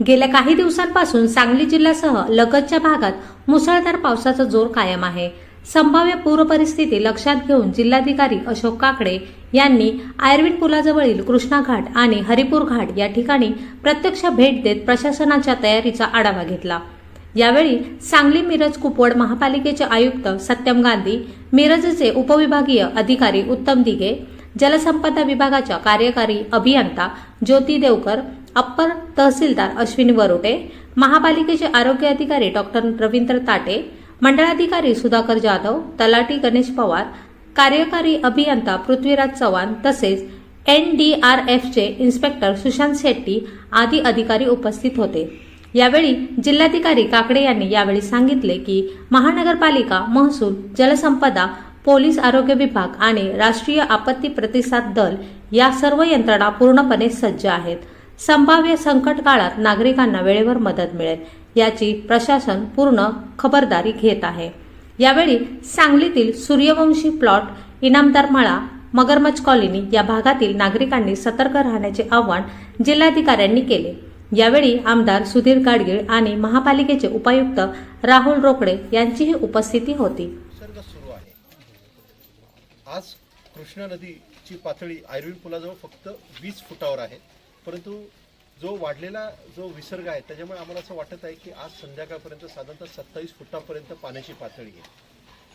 गेल्या काही दिवसांपासून सांगली जिल्ह्यासह लगतच्या भागात मुसळधार पावसाचा जोर कायम आहे. संभाव्य पूर परिस्थिती लक्षात घेऊन जिल्हाधिकारी अशोक काकडे यांनी आयर्विन पुलाजवळील कृष्णा घाट आणि हरिपूर घाट या ठिकाणी प्रत्यक्ष भेट देत प्रशासनाच्या तयारीचा आढावा घेतला. यावेळी सांगली मिरज कुपवड महापालिकेचे आयुक्त सत्यम गांधी मिरजचे उपविभागीय अधिकारी उत्तम दिघे जलसंपदा विभागाच्या कार्यकारी अभियंता ज्योती देवकर अप्पर तहसीलदार अश्विनी वरोटे महापालिकेचे आरोग्य अधिकारी डॉक्टर रवींद्र ताटे मंडळाधिकारी सुधाकर जाधव तलाटी गणेश पवार कार्यकारी अभियंता पृथ्वीराज चव्हाण तसेच एनडीआरएफचे इन्स्पेक्टर सुशांत शेट्टी आदी अधिकारी उपस्थित होते. यावेळी जिल्हाधिकारी काकडे यांनी यावेळी सांगितले की महानगरपालिका महसूल जलसंपदा पोलीस आरोग्य विभाग आणि राष्ट्रीय आपत्ती प्रतिसाद दल या सर्व यंत्रणा पूर्णपणे सज्ज आहेत. संभाव्य संकट काळात नागरिकांना वेळेवर मदत मिळेल याची प्रशासन पूर्ण खबरदारी घेत आहे. यावेळी सांगलीतील सूर्यवंशी प्लॉट इनामदार मळा मगरमच्छ कॉलनी या भागातील नागरिकांनी सतर्क राहण्याचे आवाहन जिल्हाधिकाऱ्यांनी केले. यावेळी आमदार सुधीर गाडगीळ आणि महापालिकेचे उपायुक्त राहुल रोकडे यांचीही उपस्थिती होती. आज कृष्णा नदीची पातळी आयर्विन पुलाजवळ फक्त वीस फुटावर आहे. परंतु जो वाढलेला जो विसर्ग आहे त्याच्यामुळे आम्हाला असं वाटत आहे की आज संध्याकाळपर्यंत साधारणतः सत्तावीस फुटापर्यंत पाण्याची पातळी आहे.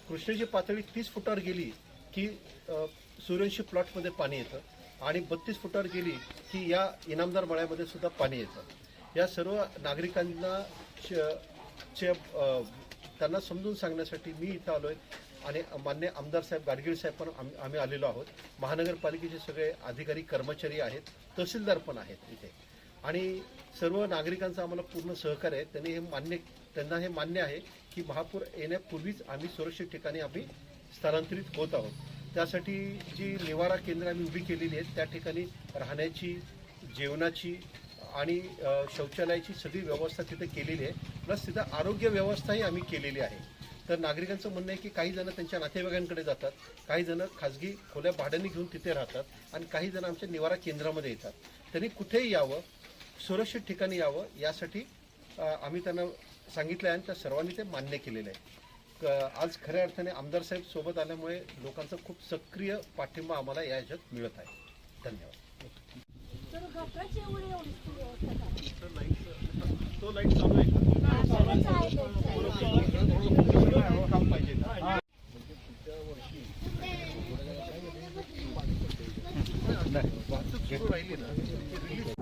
कृष्णेची पातळी तीस फुटावर गेली की अ, सूर्यवंशी प्लॉटमध्ये पाणी येतं आणि बत्तीस फुटावर गेली की या इनामदार मळ्यामध्ये सुद्धा पाणी येतं. या सर्व नागरिकांना श- चे त्यांना समजून सांगण्यासाठी मी इथं आलो आहे आणि मान्य आमदार साहेब गाडगीळ साहेब पण आम- आम्ही आलेलो आहोत. महानगरपालिकेचे सगळे अधिकारी कर्मचारी आहेत. तहसीलदार पण आहेत इथे. आणि सर्व नागरिकांचं आम्हाला पूर्ण सहकार्य आहे. त्यांनी हे मान्य त्यांना हे मान्य आहे की महापूर येण्यापूर्वीच आम्ही सुरक्षित ठिकाणी आम्ही स्थलांतरित होत आहोत. त्यासाठी जी निवारा केंद्र आम्ही उभी केलेली आहेत त्या ठिकाणी राहण्याची जेवणाची आणि शौचालयाची सगळी व्यवस्था तिथे केलेली आहे. प्लस तिथं आरोग्य व्यवस्थाही आम्ही केलेली आहे. तर नागरिकांचं म्हणणं आहे की काही जण त्यांच्या नातेवाईकांकडे जातात काही जण खाजगी खोल्या भाड्याने घेऊन तिथे राहतात आणि काही जण आमच्या निवारा केंद्रामध्ये येतात. त्यांनी कुठेही यावं सुरक्षित ठिकाणी यावं यासाठी आम्ही त्यांना सांगितलं आहे आणि त्या सर्वांनी ते मान्य केलेलं आहे. आज खऱ्या अर्थाने आमदार साहेब सोबत आल्यामुळे लोकांचा खूप सक्रिय पाठिंबा आम्हाला या ह्याच्यात मिळत आहे. धन्यवाद. तो लाइट चालू आहे. రిలీఫ్